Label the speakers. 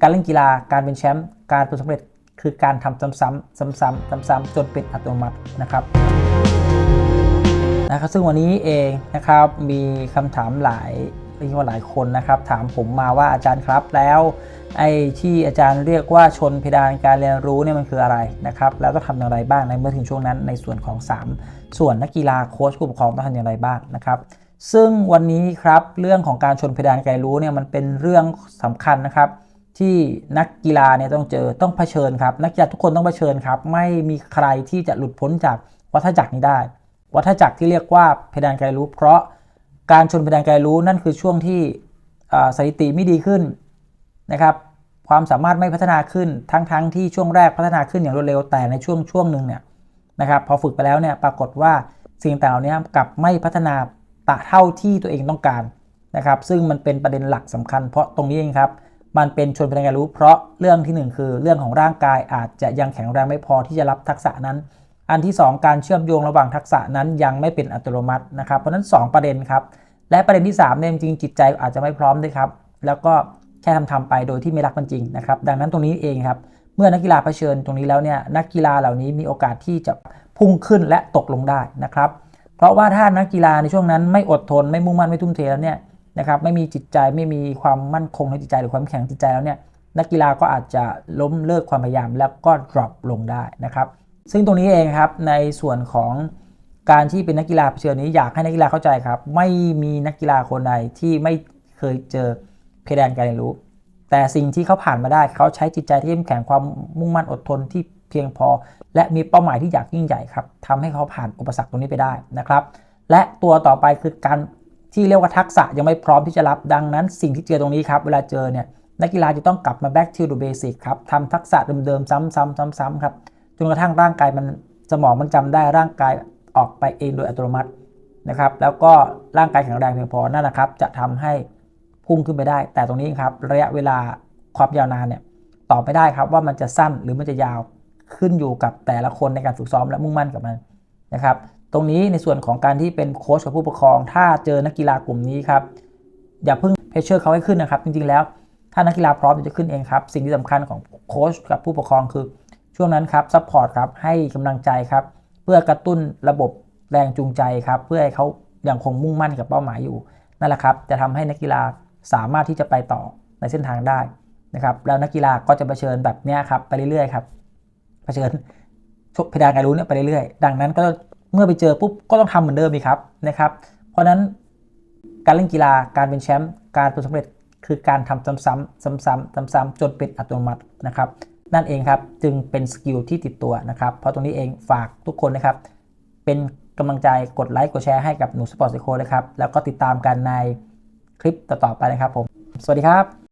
Speaker 1: การเล่นกีฬาการเป็นแชมป์การประสบความสำเร็จคือการทำซ้ำๆซ้ำๆซ้ำๆจนเป็นอัตโนมัตินะครับนะครับ ซึ่งวันนี้เองนะครับมีคำถามหลายเรียกว่าหลายคนนะครับ ถามผมมาว่าอาจารย์ครับแล้วไอ้ที่อาจารย์เรียกว่าชนเพดานการเรียนรู้เนี่ยมันคืออะไรนะครับ แล้วต้องทำอย่างไรบ้างในเมื่อถึงช่วงนั้นในส่วนของ 3 ส่วนนักกีฬาโค้ชผู้ปกครองต้องทำอย่างไรบ้างนะครับ ซึ่งวันนี้ครับเรื่องของการชนเพดานการรู้เนี่ยมันเป็นเรื่องสำคัญนะครับ ที่นักกีฬาเนี่ยต้องเจอต้องเผชิญครับ นักกีฬาทุกคนต้องเผชิญครับ ไม่มีใครที่จะหลุดพ้นจากวัฏจักรนี้ได้ วัฏจักรที่เรียกว่าเพดานการรู้ เพราะการชนเพดานการรู้นั่นคือช่วงที่สถิติไม่ดีขึ้นนะครับความสามารถไม่พัฒนาขึ้นทั้งๆทที่ช่วงแรกพัฒนาขึ้นอย่างรวดเร็วแต่ในช่วงช่วงหนึ่งเนี่ยนะครับพอฝึกไปแล้วเนี่ยปรากฏว่าสิ่งต่างเหล่านี้กลับไม่พัฒนาตะเท่าที่ตัวเองต้องการนะครับ ซึ่งมันเป็นประเด็นหลักสำคัญ เพราะตรงนี้เองครับ มันเป็นชนเป็นการรู้ เพราะเรื่องทีหนึ่1 คือ เรื่องของร่างกายอาจจะยังแข็งแรงไม่พอที่จะรับทักษะนั้น อันที่ 2 การเชื่อมโยงระหว่างทักษะนั้นยังไม่เป็นอัตโนมัตินะครับ เพราะฉะนั้น 2 ประเด็นครับ และประเด็นที่3เนี่ยจริงจิตใจอาจจะไม่พร้อมด้วยครับ แล้วก็แค่ทำทำๆไปโดยที่ไม่รักมันจริงนะครับ ดังนั้นตรงนี้เองครับ เมื่อนักกีฬาเผชิญตรงนี้แล้วเนี่ย นักกีฬาเหล่านี้มีโอกาสที่จะพุ่งขึ้นและตกลงได้นะครับ เพราะว่าถ้านักกีฬาในช่วงนั้นไม่อดทนไม่มุ่งมั่นไม่ทุ่มเทแล้วเนี่ย นะครับไม่มีจิตใจไม่มีความมั่นคงในจิตใจหรือความแข็งจิตใจแล้วเนี่ยนักกีฬาก็อาจจะล้มเลิกความพยายามแล้วก็ drop ลงได้นะครับ ซึ่งตรงนี้เองครับในส่วนของการที่เป็นนักกีฬาเผชิญนี้อยากให้นักกีฬาเข้าใจครับ ไม่มีนักกีฬาคนใดที่ไม่เคยเจอเพดานการเรียนรู้ แต่สิ่งที่เขาผ่านมาได้เขาใช้จิตใจที่เข้มแข็งความมุ่งมั่นอดทนที่เพียงพอ และมีเป้าหมายที่อยากยิ่งใหญ่ครับทำให้เขาผ่านอุปสรรคตรงนี้ไปได้นะครับ และตัวต่อไปคือการ ที่เรียกว่าทักษะยังไม่พร้อมที่จะรับดังนั้น สิ่งที่เจอตรงนี้ครับ เวลาเจอเนี่ยนักกีฬาจะต้องกลับมา back to the basic ครับทำทักษะเดิมๆซ้ำๆซ้ำๆครับจนกระทั่งร่างกายมันสมองมันจำได้ร่างกายออกไปเองโดยอัตโนมัตินะครับ แล้วก็ร่างกายแข็งแรงเพียงพอนั่นนะครับ จะทำให้พุ่งขึ้นไปได้ แต่ตรงนี้ครับระยะเวลาความยาวนานเนี่ยตอบไม่ได้ครับว่ามันจะสั้นหรือมันจะยาวขึ้นอยู่กับแต่ละคนในการฝึกซ้อมและมุ่งมั่นกับมัน นะครับ ตรงนี้ในส่วนของการที่เป็นโค้ชกับผู้ปกครอง ถ้าเจอนักกีฬากลุ่มนี้ครับอย่าเพิ่งเพชเชอร์เขาให้ขึ้นนะครับ จริงๆแล้ว ถ้านักกีฬาพร้อมจะขึ้นเองครับ สิ่งที่สำคัญของโค้ชกับผู้ปกครองคือ ช่วงนั้นครับซัพพอร์ตครับให้กำลังใจครับ เพื่อกระตุ้นระบบแรงจูงใจครับ เพื่อให้เขายังคงมุ่งมั่นกับเป้าหมายอยู่นั่นแหละครับจะทำให้นักกีฬาสามารถที่จะไปต่อในเส้นทางได้นะครับแล้วนักกีฬาก็จะเผชิญแบบนี้ครับไปเรื่อยๆครับเผชิญ ชกเพดานการรู้เนี่ยไปเรื่อยๆ ดังนั้นก็เมื่อไปเจอปุ๊บก็ต้องทำเหมือนเดิมอีกครับนะครับ เพราะฉะนั้นการเล่นกีฬาการเป็นแชมป์การประสบความสำเร็จคือการทำซ้ำๆซ้ำๆซ้ำๆจนเป็นอัตโนมัตินะครับ นั่นเองครับจึงเป็นสกิลที่ติดตัวนะครับ เพราะตรงนี้เองฝากทุกคนนะครับ เป็นกำลังใจกดไลค์กดแชร์ให้กับหนูสปอร์ตไซโคเลยครับแล้วก็ติดตามกันในคลิปต่อๆไปนะครับผม สวัสดีครับ